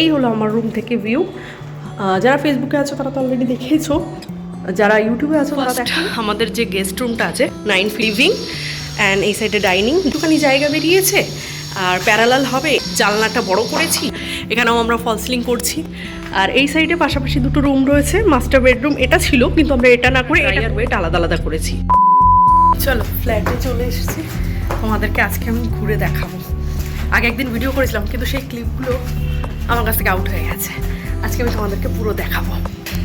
এই হলো আমার রুম থেকে ভিউ যারা ফেসবুকে আছো তারা তো অলরেডি দেখেইছো। যারা ইউটিউবে আছো তারা আমাদের যে গেস্ট রুমটা আছে নাইন লিভিং অ্যান্ড এই সাইডে ডাইনিং একটুখানি জায়গা বেরিয়েছে। আর প্যারালাল হবে জানলাটা বড় করেছি। এখানেও আমরা ফল সিলিং করছি। আর এই সাইডে পাশাপাশি দুটো রুম রয়েছে মাস্টার বেডরুম এটা ছিল কিন্তু আমরা এটা না করে এটা ওয়েট আলাদা আলাদা করেছি। চলো ফ্ল্যাটে চলে এসেছি। তোমাদেরকে আজকে আমি ঘুরে দেখাবো। আগে একদিন ভিডিও করেছিলাম কিন্তু সেই ক্লিপগুলো আমার কাছ থেকে আউট হয়ে গেছে। আজকে আমি তোমাদেরকে পুরো দেখাবো।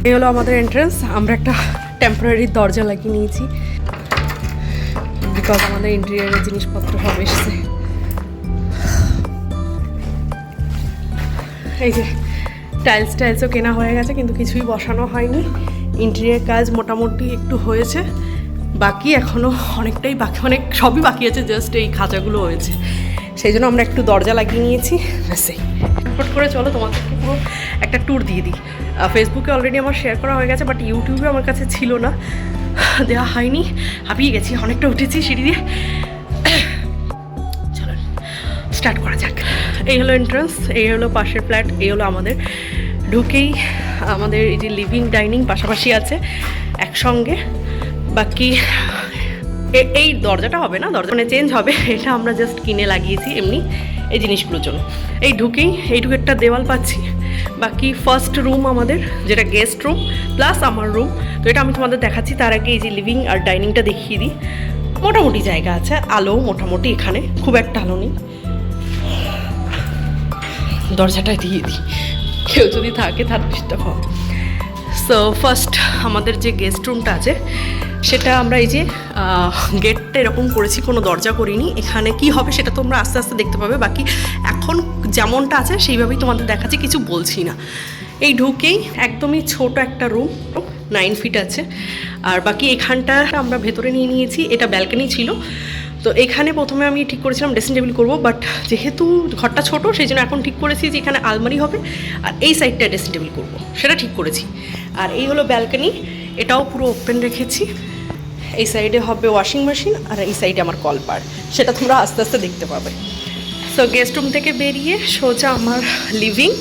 এই হলো আমাদের এন্ট্রেন্স আমরা একটা টেম্পোরারি দরজা লাগিয়ে নিয়েছি। বিকজ আমাদের ইন্টেরিয়ারের জিনিসপত্র সব এসছে। এই যে টাইলস টাইলসও কেনা হয়ে গেছে, কিন্তু কিছুই বসানো হয়নি। ইন্টেরিয়ার কাজ মোটামুটি একটু হয়েছে। বাকি এখনও অনেকটাই বাকি, অনেক সবই বাকি আছে জাস্ট এই খাঁচাগুলো হয়েছে। সেই জন্য আমরা একটু দরজা লাগিয়ে নিয়েছি। ব্যাসে ফট করে চলো, তোমাদেরকে পুরো একটা ট্যুর দিয়ে দিই। ফেসবুকে অলরেডি আমার শেয়ার করা হয়ে গেছে বাট ইউটিউবে আমার কাছে ছিল না। দেওয়া হয়নি, হাঁপিয়ে গেছি, অনেকটা উঠেছি সিঁড়ি দিয়ে। চলো স্টার্ট করা যাক। এই হলো এন্ট্রান্স এই হলো পাশের ফ্ল্যাট এই হলো আমাদের। ঢুকেই আমাদের এই যে লিভিং ডাইনিং পাশাপাশি আছে একসঙ্গে। বাকি এই দরজাটা হবে না? দরজা মানে চেঞ্জ হবে, এটা আমরা জাস্ট কিনে লাগিয়েছি এমনি। এই জিনিসগুলোর জন্য। এই ঢুকেই এইটুকু একটা দেওয়াল পাচ্ছি। বাকি ফার্স্ট রুম আমাদের, যেটা গেস্ট রুম প্লাস আমার রুম তো এটা আমি তোমাদের দেখাচ্ছি, তার আগে এই যে লিভিং আর ডাইনিংটা দেখিয়ে দিই। মোটামুটি জায়গা আছে, আলো মোটামুটি এখানে, খুব একটা আলো নেই। দরজাটা দিয়ে দিই। কেউ যদি থাকে তার ডিস্টার্ব হবে সো ফার্স্ট আমাদের যে গেস্ট রুমটা আছে, সেটা আমরা এই যে গেটটা এরকম করেছি, কোনো দরজা করিনি। এখানে কি হবে সেটা তোমরা আস্তে আস্তে দেখতে পাবে। বাকি এখন যেমনটা আছে, সেইভাবেই তোমাদের দেখাচ্ছি, কিছু বলছি না। এই ঢুকেই একদমই ছোট একটা রুম নাইন ফিট আছে। আর বাকি এখানটা আমরা ভেতরে নিয়ে নিয়েছি। এটা ব্যালকনি ছিল। তো এখানে প্রথমে আমি ঠিক করেছিলাম ড্রেসিং টেবিল করব বাট যেহেতু ঘরটা ছোট, সেই জন্য এখন ঠিক করেছি যে এখানে আলমারি হবে, আর এই সাইডটা ড্রেসিং টেবিল করব, সেটা ঠিক করেছি। আর এই হলো ব্যালকনি এটাও পুরো ওপেন রেখেছি। এই সাইডে হবে ওয়াশিং মেশিন আর এই সাইডে আমার কলপার, সেটা তোমরা আস্তে আস্তে দেখতে পাবে। সো গেস্ট রুম থেকে বেরিয়ে সোজা আমার লিভিং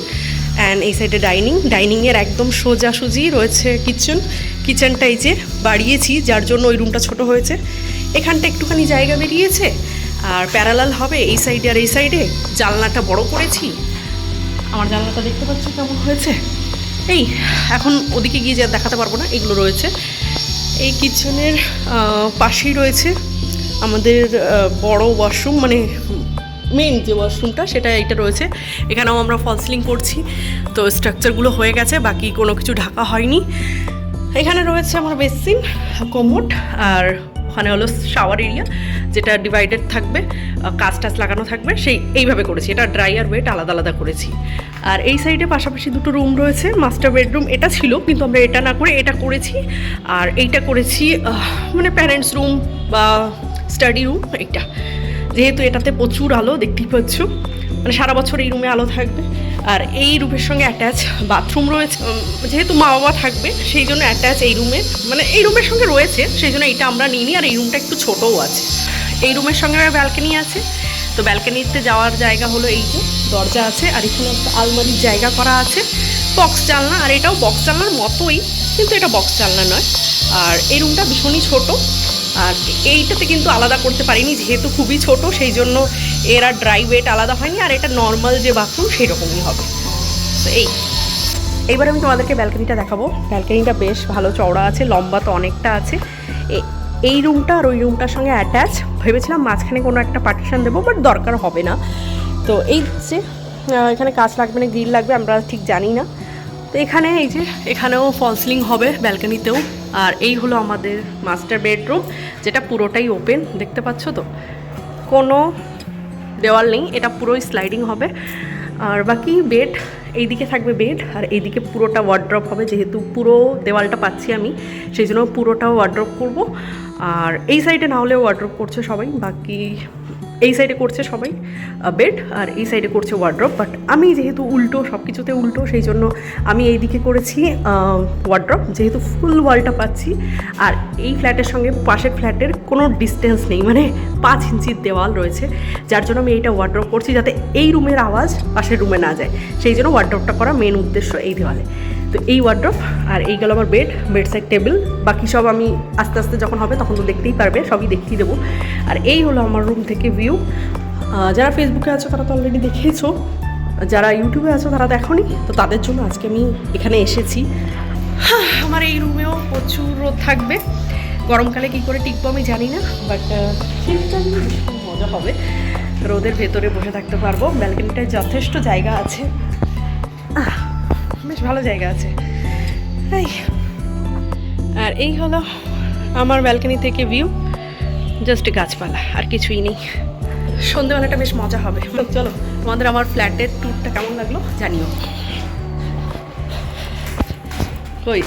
অ্যান্ড এই সাইডে ডাইনিং ডাইনিংয়ের একদম সোজাসুজি রয়েছে কিচেন কিচেনটা এই যে বাড়িয়েছি, যার জন্য ওই রুমটা ছোট হয়েছে। এখানটা একটুখানি জায়গা বেরিয়েছে, আর প্যারালাল হবে এই সাইডে আর এই সাইডে। জানলাটা বড় করেছি। আমার জানলাটা দেখতে পাচ্ছ কেমন হয়েছে? এই, এখন ওদিকে গিয়ে যা দেখাতে পারব না, এগুলো রয়েছে। এই কিচেনের পাশেই রয়েছে আমাদের বড় ওয়াশরুম মানে মেন যে ওয়াশরুমটা, সেটা এটা রয়েছে। এখানেও আমরা ফল সিলিং করছি। তো স্ট্রাকচারগুলো হয়ে গেছে, বাকি কোনো কিছু ঢাকা হয়নি। এখানে রয়েছে আমার বেসিন, কোমোট, আর ওখানে হলো শাওয়ার এরিয়া যেটা ডিভাইডেড থাকবে কাঁচ টাচ লাগানো থাকবে, সেই এইভাবে করেছি। এটা ড্রাই আর ওয়েট আলাদা আলাদা করেছি। আর এই সাইডে পাশাপাশি দুটো রুম রয়েছে মাস্টার বেডরুম এটা ছিল, কিন্তু আমরা এটা না করে এটা করেছি। আর এইটা করেছি মানে প্যারেন্টস রুম বা স্টাডি রুম এইটা। যেহেতু এটাতে প্রচুর আলো, দেখতেই পাচ্ছ। মানে সারা বছর এই রুমে আলো থাকবে। আর এই রুমের সঙ্গে অ্যাটাচ বাথরুম রয়েছে যেহেতু মা বাবা থাকবে, সেই জন্য অ্যাটাচ এই রুমে মানে এই রুমের সঙ্গে রয়েছে, সেই জন্য এইটা আমরা নিইনি, আর এই রুমটা একটু ছোটও আছে। এই রুমের সঙ্গে ব্যালকনি আছে, তো ব্যালকনিতে যাওয়ার জায়গা হলো এই যে, দরজা আছে, আর এখানে একটা আলমারির জায়গা করা আছে বক্স জানলা, আর এটাও বক্স জানলার মতোই, কিন্তু এটা বক্স জানলা নয়। আর এই রুমটা ভীষণই ছোট আর এইটাতে কিন্তু আলাদা করতে পারিনি, যেহেতু খুবই ছোট, সেই জন্য এর আর ড্রাই ওয়েট আলাদা হয়নি, আর এটা নর্মাল যে বাথরুম সেই রকমই হবে। তো এই। এইবার আমি তোমাদেরকে ব্যালকনিটা দেখাবো। ব্যালকনিটা বেশ ভালো চওড়া আছে, লম্বা তো অনেকটা আছে। এই রুমটা আর ওই রুমটার সঙ্গে অ্যাটাচ ভেবেছিলাম মাঝখানে কোনো একটা পার্টিশন দেবো বাট দরকার হবে না। তো এই যে এখানে কাজ লাগবে না গ্রিল লাগবে, আমরা ঠিক জানি না। তো এখানে এই যে, এখানেও ফল সিলিং হবে ব্যালকনিতেও আর এই হলো আমাদের মাস্টার বেডরুম যেটা পুরোটাই ওপেন দেখতে পাচ্ছ তো? কোনো দেওয়াল নেই, এটা পুরোই স্লাইডিং হবে। আর বাকি বেড এইদিকে থাকবে বেড আর এইদিকে পুরোটা ওয়ার্ড্রপ হবে, যেহেতু পুরো দেওয়ালটা পাচ্ছি আমি, সেই জন্য পুরোটা ওয়ার্ড্রপ করব। আর এই সাইডে না হলেও ওয়ার্ড্রপ করছে সবাই, বাকি এই সাইডে করছে সবাই বেড আর এই সাইডে করছে ওয়ার্ড্রপ বাট আমি যেহেতু উল্টো সব কিছুতে উল্টো, সেই জন্য আমি এই দিকে করেছি ওয়ার্ড্রপ যেহেতু ফুল ওয়ালটা পাচ্ছি, আর এই ফ্ল্যাটের সঙ্গে পাশের ফ্ল্যাটের কোনো ডিস্টেন্স নেই মানে পাঁচ ইঞ্চির দেওয়াল রয়েছে, যার জন্য আমি এইটা ওয়ার্ড্রপ করছি যাতে এই রুমের আওয়াজ পাশের রুমে না যায়, সেই জন্য ওয়ার্ড্রপটা করা মেন উদ্দেশ্য এই দেওয়ালে। তো এই ওয়ার্ড্রপ আর এই গেল আমার বেড বেড সাইড টেবিল বাকি সব আমি আস্তে আস্তে যখন হবে তখন তো দেখতেই পারবে, সবই দেখিয়ে দেবো। আর এই হলো আমার রুম থেকে ভিউ যারা ফেসবুকে আছো তারা তো অলরেডি দেখেইছো যারা ইউটিউবে আছো তারা দেখোনি তো তাদের জন্য আজকে আমি এখানে এসেছি। আমার এই রুমেও প্রচুর রোদ থাকবে। গরমকালে কী করে টিকবো আমি জানি না বাট শীতকালে মজা হবে। রোদের ভেতরে বসে থাকতে পারব। ব্যালকনিটায় যথেষ্ট জায়গা আছে। বেশ ভালো জায়গা আছে। এই, আর এই হলো আমার ব্যালকনি থেকে ভিউ জাস্ট গাছপালা, আর কিছুই নেই। সন্ধেবেলাটা বেশ মজা হবে। চলো, তোমাদের আমার ফ্ল্যাটের ট্যুরটা কেমন লাগল জানিও। কই